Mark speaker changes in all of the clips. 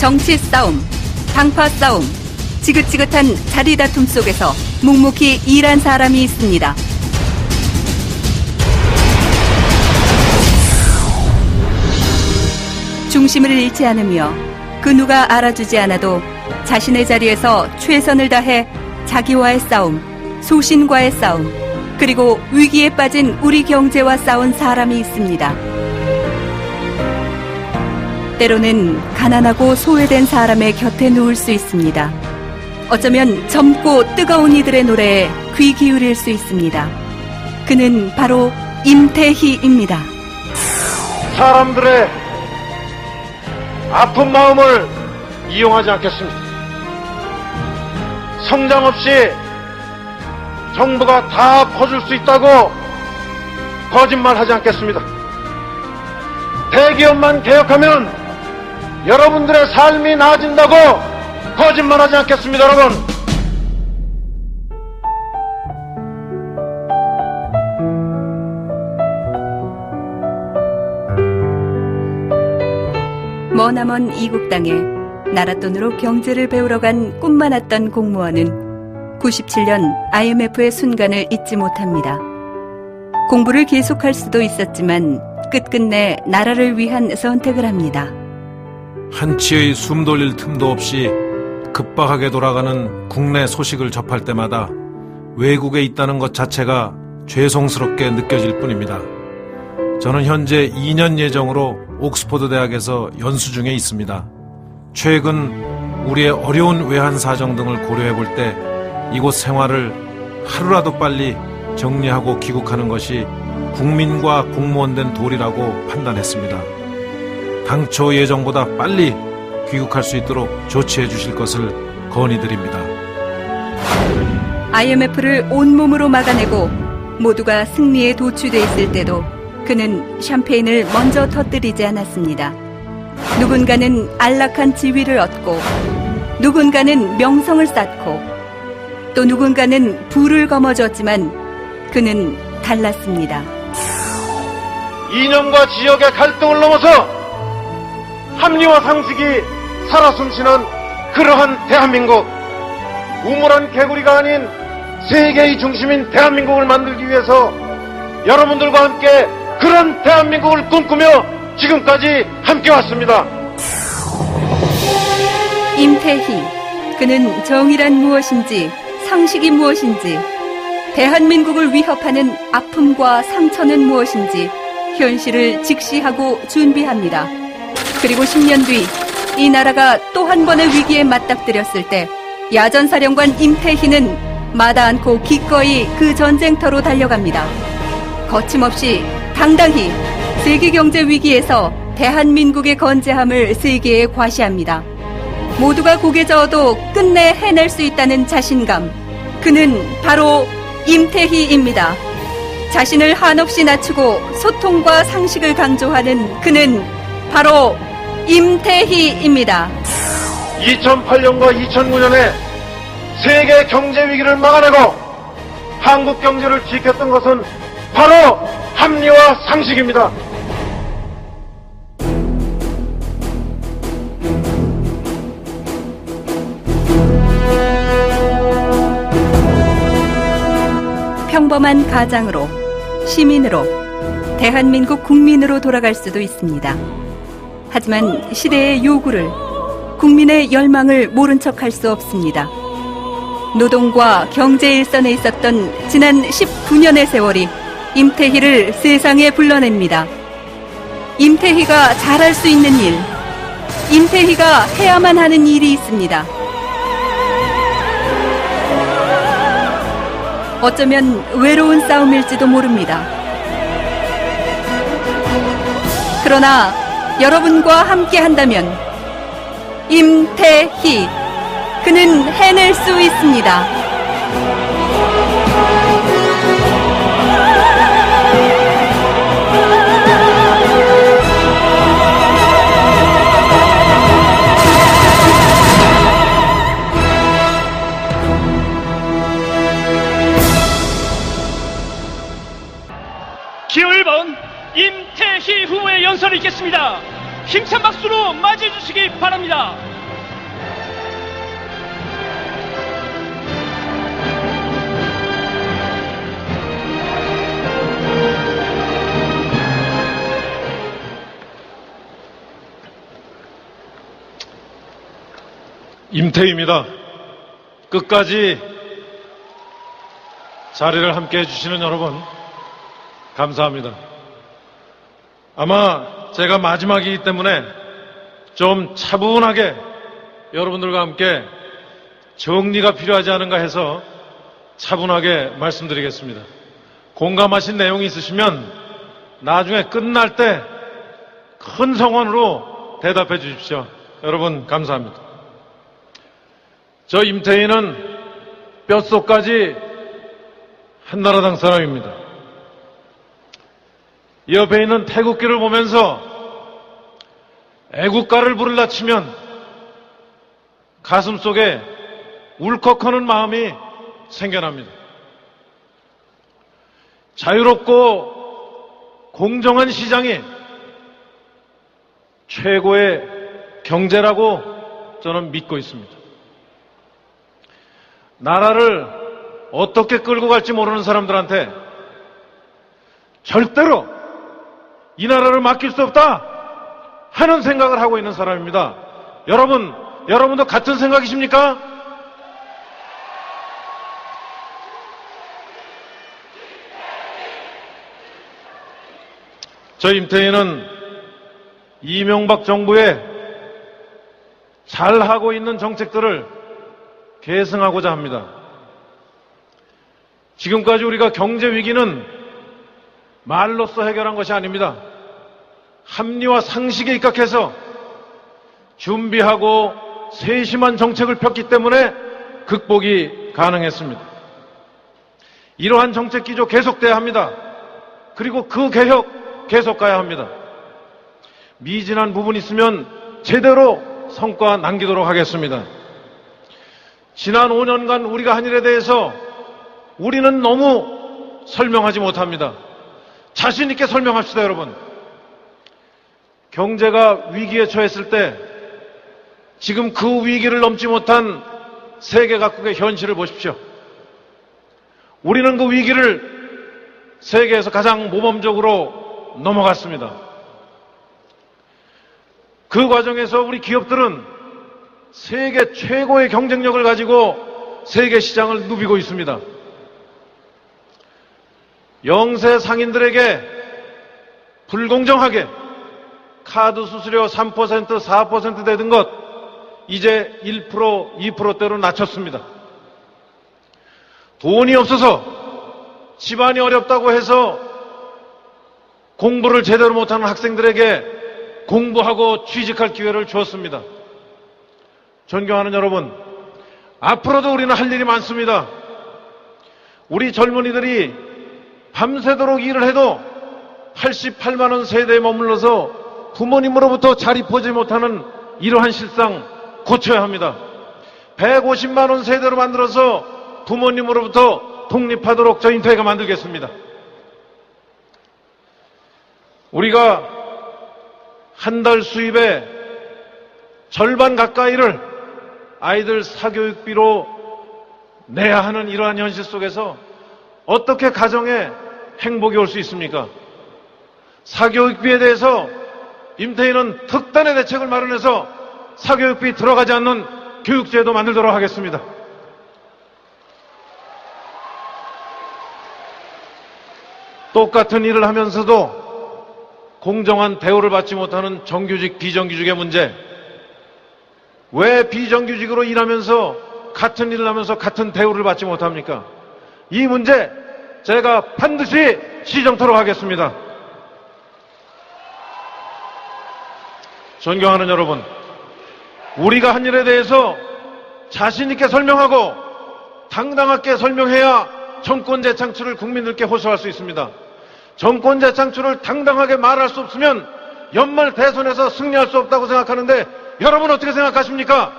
Speaker 1: 정치 싸움, 당파 싸움, 지긋지긋한 자리 다툼 속에서 묵묵히 일한 사람이 있습니다. 중심을 잃지 않으며 그 누가 알아주지 않아도 자신의 자리에서 최선을 다해 자기와의 싸움, 소신과의 싸움, 그리고 위기에 빠진 우리 경제와 싸운 사람이 있습니다. 때로는 가난하고 소외된 사람의 곁에 누울 수 있습니다. 어쩌면 젊고 뜨거운 이들의 노래에 귀 기울일 수 있습니다. 그는 바로 임태희입니다.
Speaker 2: 사람들의 아픈 마음을 이용하지 않겠습니다. 성장 없이 정부가 다 퍼줄 수 있다고 거짓말하지 않겠습니다. 대기업만 개혁하면 여러분들의 삶이 나아진다고 거짓말하지 않겠습니다, 여러분.
Speaker 1: 머나먼 이국 땅에 나랏돈으로 경제를 배우러 간꿈 많았던 공무원은 97년 IMF의 순간을 잊지 못합니다. 공부를 계속할 수도 있었지만 끝끝내 나라를 위한 선택을 합니다.
Speaker 3: 한치의 숨 돌릴 틈도 없이 급박하게 돌아가는 국내 소식을 접할 때마다 외국에 있다는 것 자체가 죄송스럽게 느껴질 뿐입니다. 저는 현재 2년 예정으로 옥스퍼드 대학에서 연수 중에 있습니다. 최근 우리의 어려운 외환 사정 등을 고려해 볼 때 이곳 생활을 하루라도 빨리 정리하고 귀국하는 것이 국민과 공무원 된 도리라고 판단했습니다. 당초 예정보다 빨리 귀국할 수 있도록 조치해 주실 것을 건의드립니다.
Speaker 1: IMF를 온몸으로 막아내고 모두가 승리에 도취돼 있을 때도 그는 샴페인을 먼저 터뜨리지 않았습니다. 누군가는 안락한 지위를 얻고 누군가는 명성을 쌓고 또 누군가는 부를 거머쥐었지만 그는 달랐습니다.
Speaker 2: 이념과 지역의 갈등을 넘어서 합리화 상식이 살아 숨쉬는 그러한 대한민국 우물한 개구리가 아닌 세계의 중심인 대한민국을 만들기 위해서 여러분들과 함께 그런 대한민국을 꿈꾸며 지금까지 함께 왔습니다.
Speaker 1: 임태희 그는 정의란 무엇인지 상식이 무엇인지 대한민국을 위협하는 아픔과 상처는 무엇인지 현실을 직시하고 준비합니다. 그리고 10년 뒤 이 나라가 또 한 번의 위기에 맞닥뜨렸을 때 야전사령관 임태희는 마다 않고 기꺼이 그 전쟁터로 달려갑니다. 거침없이 당당히 세계 경제 위기에서 대한민국의 건재함을 세계에 과시합니다. 모두가 고개 저어도 끝내 해낼 수 있다는 자신감. 그는 바로 임태희입니다. 자신을 한없이 낮추고 소통과 상식을 강조하는 그는 바로 임태희입니다.
Speaker 2: 2008년과 2009년에 세계 경제 위기를 막아내고 한국 경제를 지켰던 것은 바로 합리화 상식입니다.
Speaker 1: 평범한 가장으로, 시민으로, 대한민국 국민으로 돌아갈 수도 있습니다. 하지만 시대의 요구를, 국민의 열망을 모른 척할 수 없습니다. 노동과 경제 일선에 있었던 지난 19년의 세월이 임태희를 세상에 불러냅니다. 임태희가 잘할 수 있는 일, 임태희가 해야만 하는 일이 있습니다. 어쩌면 외로운 싸움일지도 모릅니다. 그러나 여러분과 함께 한다면 임태희 그는 해낼 수 있습니다.
Speaker 4: 기호 1번 임태희 후보의 연설을 읽겠습니다. 힘찬 박수로 박수로 맞이해 주시기 바랍니다.
Speaker 2: 임태희입니다. 끝까지 자리를 함께 해주시는 여러분, 감사합니다. 아마 제가 마지막이기 때문에 좀 차분하게 여러분들과 함께 정리가 필요하지 않은가 해서 차분하게 말씀드리겠습니다. 공감하신 내용이 있으시면 나중에 끝날 때 큰 성원으로 대답해 주십시오. 여러분, 감사합니다. 저 임태희는 뼛속까지 한나라당 사람입니다. 이 옆에 있는 태국기를 보면서 애국가를 부르려 치면 가슴 속에 울컥하는 마음이 생겨납니다. 자유롭고 공정한 시장이 최고의 경제라고 저는 믿고 있습니다. 나라를 어떻게 끌고 갈지 모르는 사람들한테 절대로 이 나라를 맡길 수 없다 하는 생각을 하고 있는 사람입니다. 여러분, 여러분도 같은 생각이십니까? 저 임태희는 이명박 정부의 잘하고 있는 정책들을 계승하고자 합니다. 지금까지 우리가 경제 위기는 말로써 해결한 것이 아닙니다. 합리와 상식에 입각해서 준비하고 세심한 정책을 폈기 때문에 극복이 가능했습니다. 이러한 정책 기조 계속돼야 합니다. 그리고 그 개혁 계속 가야 합니다. 미진한 부분 있으면 제대로 성과 남기도록 하겠습니다. 지난 5년간 우리가 한 일에 대해서 우리는 너무 설명하지 못합니다. 자신 있게 설명합시다, 여러분. 경제가 위기에 처했을 때 지금 그 위기를 넘지 못한 세계 각국의 현실을 보십시오. 우리는 그 위기를 세계에서 가장 모범적으로 넘어갔습니다. 그 과정에서 우리 기업들은 세계 최고의 경쟁력을 가지고 세계 시장을 누비고 있습니다. 영세 상인들에게 불공정하게 카드 수수료 3%, 4% 되던 것 이제 1%, 2%대로 낮췄습니다. 돈이 없어서 집안이 어렵다고 해서 공부를 제대로 못하는 학생들에게 공부하고 취직할 기회를 주었습니다. 존경하는 여러분, 앞으로도 우리는 할 일이 많습니다. 우리 젊은이들이 밤새도록 일을 해도 88만 원 세대에 머물러서 부모님으로부터 자립하지 못하는 이러한 실상 고쳐야 합니다. 150만 원 세대로 만들어서 부모님으로부터 독립하도록 저 인태가 만들겠습니다. 우리가 한 달 수입의 절반 가까이를 아이들 사교육비로 내야 하는 이러한 현실 속에서 어떻게 가정에 행복이 올 수 있습니까? 사교육비에 대해서 임태희는 특단의 대책을 마련해서 사교육비 들어가지 않는 교육제도 만들도록 하겠습니다. 똑같은 일을 하면서도 공정한 대우를 받지 못하는 정규직, 비정규직의 문제. 왜 비정규직으로 일하면서 같은 일을 하면서 같은 대우를 받지 못합니까? 이 문제 제가 반드시 시정토록 하겠습니다. 존경하는 여러분, 우리가 한 일에 대해서 자신있게 설명하고 당당하게 설명해야 정권 재창출을 국민들께 호소할 수 있습니다. 정권 재창출을 당당하게 말할 수 없으면 연말 대선에서 승리할 수 없다고 생각하는데 여러분 어떻게 생각하십니까?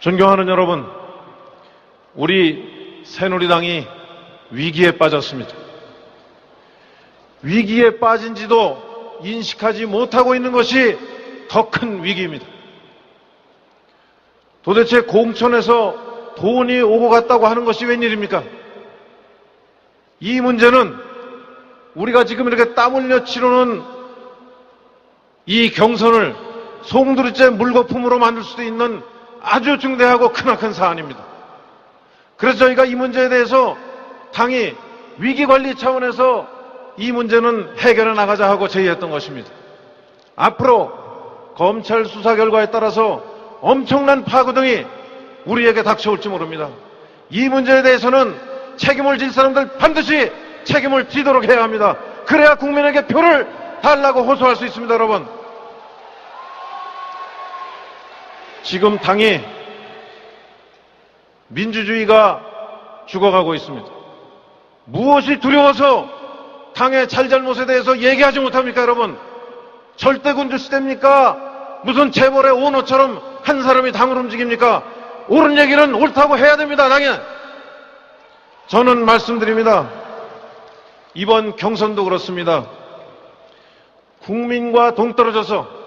Speaker 2: 존경하는 여러분, 우리 새누리당이 위기에 빠졌습니다. 위기에 빠진지도 인식하지 못하고 있는 것이 더 큰 위기입니다. 도대체 공천에서 돈이 오고 갔다고 하는 것이 웬일입니까? 이 문제는 우리가 지금 이렇게 땀 흘려 치르는 이 경선을 송두리째 물거품으로 만들 수도 있는 아주 중대하고 크나큰 사안입니다. 그래서 저희가 이 문제에 대해서 당이 위기관리 차원에서 이 문제는 해결해 나가자 하고 제의했던 것입니다. 앞으로 검찰 수사 결과에 따라서 엄청난 파고등이 우리에게 닥쳐올지 모릅니다. 이 문제에 대해서는 책임을 질 사람들 반드시 책임을 지도록 해야 합니다. 그래야 국민에게 표를 달라고 호소할 수 있습니다, 여러분. 지금 당이 민주주의가 죽어가고 있습니다. 무엇이 두려워서 당의 잘잘못에 대해서 얘기하지 못합니까, 여러분? 절대군주 시대입니까? 무슨 재벌의 오너처럼 한 사람이 당을 움직입니까? 옳은 얘기는 옳다고 해야 됩니다, 당연. 저는 말씀드립니다. 이번 경선도 그렇습니다. 국민과 동떨어져서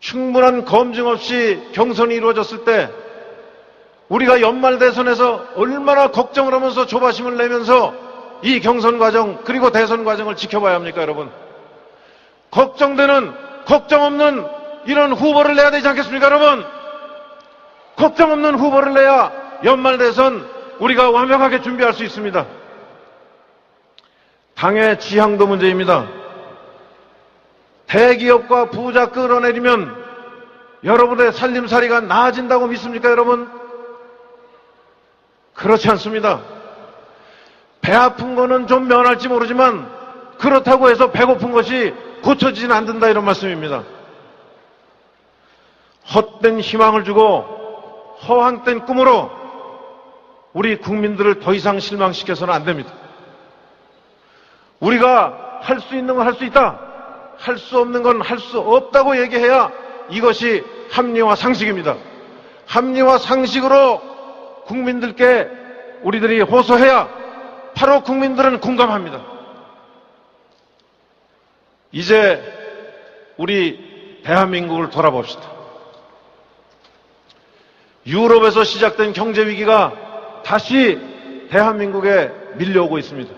Speaker 2: 충분한 검증 없이 경선이 이루어졌을 때 우리가 연말 대선에서 얼마나 걱정을 하면서 조바심을 내면서 이 경선 과정 그리고 대선 과정을 지켜봐야 합니까 여러분 걱정되는 걱정 없는 이런 후보를 내야 되지 않겠습니까 여러분 걱정 없는 후보를 내야 연말 대선 우리가 완벽하게 준비할 수 있습니다 당의 지향도 문제입니다 대기업과 부자 끌어내리면 여러분의 살림살이가 나아진다고 믿습니까, 여러분? 그렇지 않습니다. 배 아픈 거는 좀 면할지 모르지만 그렇다고 해서 배고픈 것이 고쳐지진 않는다 이런 말씀입니다. 헛된 희망을 주고 허황된 꿈으로 우리 국민들을 더 이상 실망시켜서는 안 됩니다. 우리가 할 수 있는 건 할 수 있다. 할 수 없는 건 할 수 없다고 얘기해야 이것이 합리화 상식입니다. 합리화 상식으로 국민들께 우리들이 호소해야 바로 국민들은 공감합니다. 이제 우리 대한민국을 돌아봅시다. 유럽에서 시작된 경제 위기가 다시 대한민국에 밀려오고 있습니다.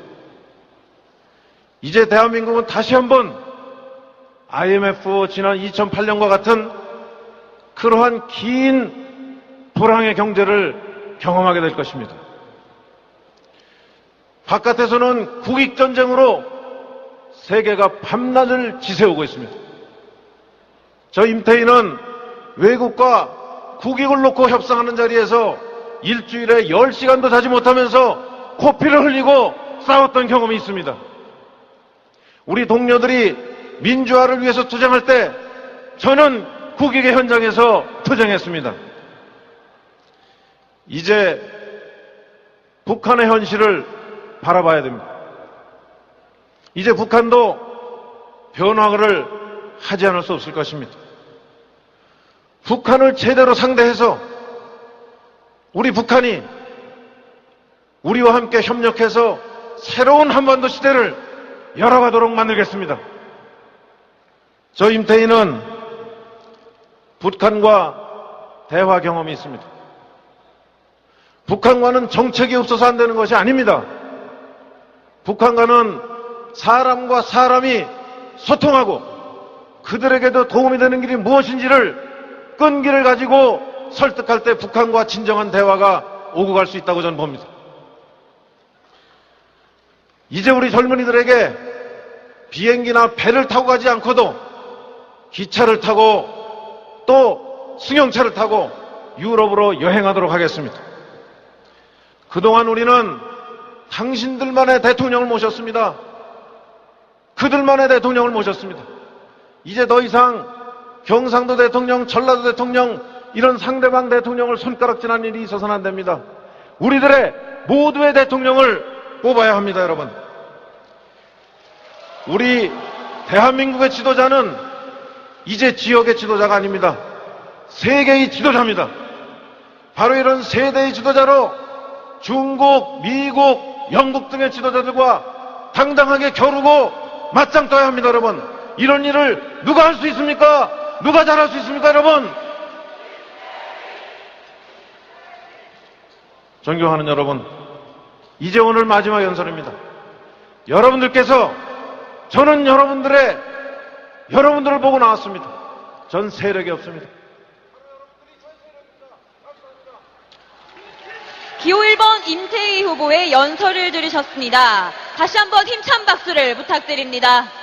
Speaker 2: 이제 대한민국은 다시 한번 IMF 지난 2008년과 같은 그러한 긴 불황의 경제를 경험하게 될 것입니다. 바깥에서는 국익전쟁으로 세계가 밤낮을 지새우고 있습니다. 저 임태희는 외국과 국익을 놓고 협상하는 자리에서 일주일에 10시간도 자지 못하면서 코피를 흘리고 싸웠던 경험이 있습니다. 우리 동료들이 민주화를 위해서 투쟁할 때 저는 국익의 현장에서 투쟁했습니다. 이제 북한의 현실을 바라봐야 됩니다. 이제 북한도 변화를 하지 않을 수 없을 것입니다. 북한을 제대로 상대해서 우리 북한이 우리와 함께 협력해서 새로운 한반도 시대를 열어가도록 만들겠습니다. 저 임태희는 북한과 대화 경험이 있습니다. 북한과는 정책이 없어서 안 되는 것이 아닙니다. 북한과는 사람과 사람이 소통하고 그들에게도 도움이 되는 길이 무엇인지를 끈기를 가지고 설득할 때 북한과 진정한 대화가 오고 갈 수 있다고 저는 봅니다. 이제 우리 젊은이들에게 비행기나 배를 타고 가지 않고도 기차를 타고 또 승용차를 타고 유럽으로 여행하도록 하겠습니다. 그동안 우리는 당신들만의 대통령을 모셨습니다. 그들만의 대통령을 모셨습니다. 이제 더 이상 경상도 대통령, 전라도 대통령, 이런 상대방 대통령을 손가락질하는 일이 있어서는 안 됩니다. 우리들의 모두의 대통령을 뽑아야 합니다, 여러분. 우리 대한민국의 지도자는 이제 지역의 지도자가 아닙니다. 세계의 지도자입니다. 바로 이런 세대의 지도자로 중국, 미국, 영국 등의 지도자들과 당당하게 겨루고 맞짱 떠야 합니다, 여러분. 이런 일을 누가 할 수 있습니까? 누가 잘할 수 있습니까, 여러분? 존경하는 여러분, 이제 오늘 마지막 연설입니다. 여러분들께서 저는 여러분들의 여러분들을 보고 나왔습니다. 전 세력이 없습니다.
Speaker 5: 기호 1번 임태희 후보의 연설을 들으셨습니다. 다시 한번 힘찬 박수를 부탁드립니다.